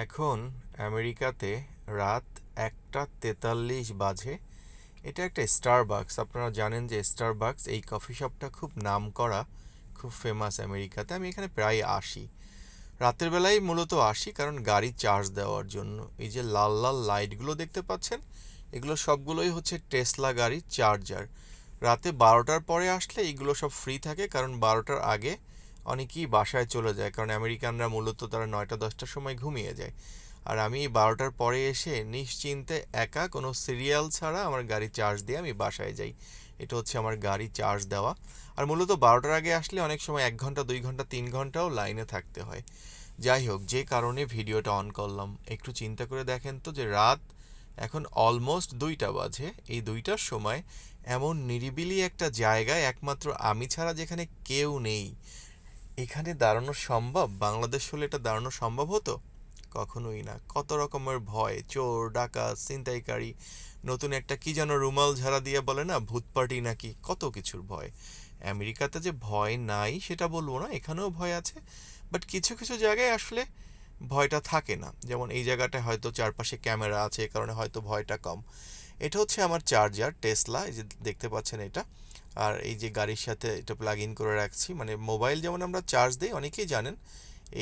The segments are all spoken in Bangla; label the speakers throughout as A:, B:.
A: এখন আমেরিকাতে রাত একটা তেতাল্লিশ বাজে। এটা একটা স্টারবাকস আপনারা জানেন যে স্টারবাকস এই কফি শপটা খুব নাম করা খুব ফেমাস আমেরিকাতে। আমি এখানে প্রায় আসি। রাতের বেলায় মূলত আসি কারণ গাড়ি চার্জ দেওয়ার জন্য। এই যে লাল লাল লাইটগুলো দেখতে পাচ্ছেন, এগুলো সবগুলোই হচ্ছে টেসলা গাড়ির চার্জার রাতে বারোটার পরে আসলে এইগুলো সব ফ্রি থাকে কারণ বারোটার আগে অনেকেই বাসায় চলে যায়, কারণ আমেরিকানরা মূলত তারা নয়টা, দশটার সময় ঘুমিয়ে যায়। আর আমি বারোটার পরে এসে নিশ্চিন্তে একা কোনো সিরিয়াল ছাড়া আমার গাড়ি চার্জ দিয়ে আমি বাসায় যাই। এটা হচ্ছে আমার গাড়ি চার্জ দেওয়া। আর মূলত বারোটার আগে আসলে অনেক সময় এক ঘণ্টা, দুই ঘণ্টা, তিন ঘন্টাও লাইনে থাকতে হয়। যাই হোক, যে কারণে ভিডিওটা অন করলাম। একটু চিন্তা করে দেখেন তো যে রাত এখন অলমোস্ট দুইটা বাজে। এই দুইটার সময় এমন নিরিবিলি একটা জায়গায় একমাত্র আমি ছাড়া যেখানে কেউ নেই। এখানে দাঁড়ানো সম্ভব? বাংলাদেশ হলে এটা দাঁড়ানো সম্ভব হতো? কখনোই না। কত রকমের ভয়, চোর, ডাকাত, ছিনতাইকারী, নতুন একটা কি যেন রুমাল ঝাড়া দিয়ে বলে না, ভূত পার্টি নাকি? কত কিছুর ভয়। আমেরিকাতে যে ভয় নাই সেটা বলব না, এখানেও ভয় আছে। বাট কিছু কিছু জায়গায় আসলে ভয়টা থাকে না। যেমন এই জায়গাটায় হয়তো চারপাশে ক্যামেরা আছে, এ কারণে হয়তো ভয়টা কম। এটা হচ্ছে আমার চার্জার, টেসলা, এই যে দেখতে পাচ্ছেন এটা। আর এই যে গাড়ির সাথে এটা প্লাগ ইন করে রাখছি মানে মোবাইল যেমন আমরা চার্জ দিই, অনেকেই জানেন,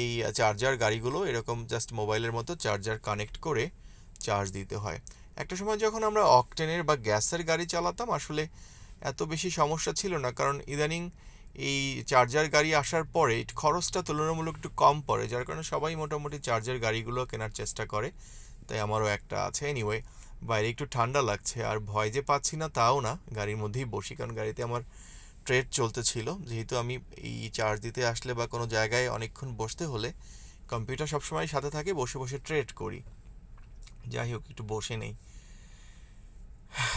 A: এই চার্জার গাড়িগুলো এরকম জাস্ট মোবাইলের মতো চার্জার কানেক্ট করে চার্জ দিতে হয়। একটা সময় যখন আমরা অকটেনের বা গ্যাসের গাড়ি চালাতাম, আসলে এত বেশি সমস্যা ছিল না, কারণ ইদানিং এই চার্জার গাড়ি আসার পরে খরচটা তুলনামূলক একটু কম পড়ে, যার কারণে সবাই মোটামুটি চার্জার গাড়িগুলো কেনার চেষ্টা করে, তাই আমারও একটা আছে এনিওয়ে বাইরে একটু ঠান্ডা লাগছে, আর ভয় যে পাচ্ছি না তাও না। গাড়ির মধ্যেই বসি, কারণ গাড়িতে আমার ট্রেড চলতেছিল। যেহেতু আমি এই চার্জ দিতে আসলে বা কোনো জায়গায় অনেকক্ষণ বসতে হলে কম্পিউটার সবসময় সাথে থাকে, বসে বসে ট্রেড করি। যাই হোক, একটু বসে নেই।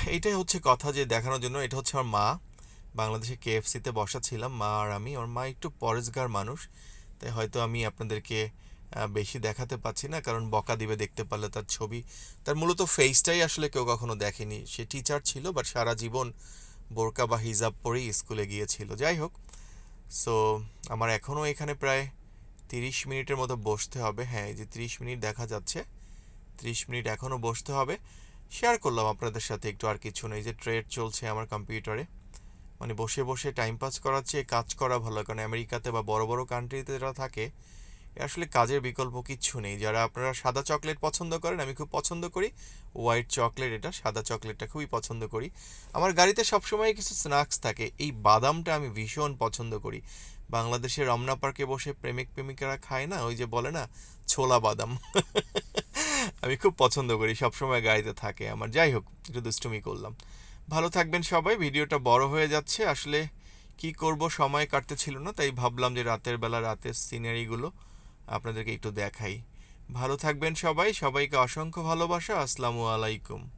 A: এইটাই হচ্ছে কথা যে দেখানোর জন্য। এটা হচ্ছে আমার মা। বাংলাদেশে কেএফসিতে বসা ছিলাম। মা আর আমি ওর মা একটু পরেশগার মানুষ। তাই হয়তো আমি আপনাদেরকে বেশি দেখাতে পাচ্ছি না, কারণ বকা দিবে দেখতে পারলে তার ছবি। তার মূলত ফেসটাই আসলে কেউ কখনো দেখেনি। সে টিচার ছিল বাট সারা জীবন বোরকা বা হিজাব পরেই স্কুলে গিয়েছিল। যাই হোক সো আমার এখনও এখানে প্রায় তিরিশ মিনিটের মতো বসতে হবে। হ্যাঁ এই যে তিরিশ মিনিট দেখা যাচ্ছে, তিরিশ মিনিট এখনও বসতে হবে। শেয়ার করলাম আপনাদের সাথে, একটু আর কিছু নেই যে ট্রেড চলছে আমার কম্পিউটারে মানে বসে বসে টাইম পাস করার চেয়ে কাজ করা ভালো কারণ আমেরিকাতে বা বড় বড় কান্ট্রিতে যারা থাকে আসলে কাজের বিকল্প কিচ্ছু নেই। যারা আপনারা সাদা চকলেট পছন্দ করেন, আমি খুব পছন্দ করি। হোয়াইট চকলেট, এটা সাদা চকলেটটা খুবই পছন্দ করি। আমার গাড়িতে সবসময় কিছু স্ন্যাক্স থাকে। এই বাদামটা আমি ভীষণ পছন্দ করি। বাংলাদেশে রমনা পার্কে বসে প্রেমিক প্রেমিকারা খায় না? ওই যে বলে না, ছোলা বাদাম। আমি খুব পছন্দ করি, সবসময় গাড়িতে থাকে আমার। যাই হোক, একটু দুষ্টুমি করলাম। ভালো থাকবেন সবাই, ভিডিওটা বড় হয়ে যাচ্ছে। আসলে কি করব, সময় কাটতে ছিল না, তাই ভাবলাম যে রাতের বেলা রাতের সিনারিগুলো আপনাদেরকে একটু দেখাই। ভালো থাকবেন সবাই। সবাইকে অসংখ্য ভালোবাসা। আসসালামু আলাইকুম।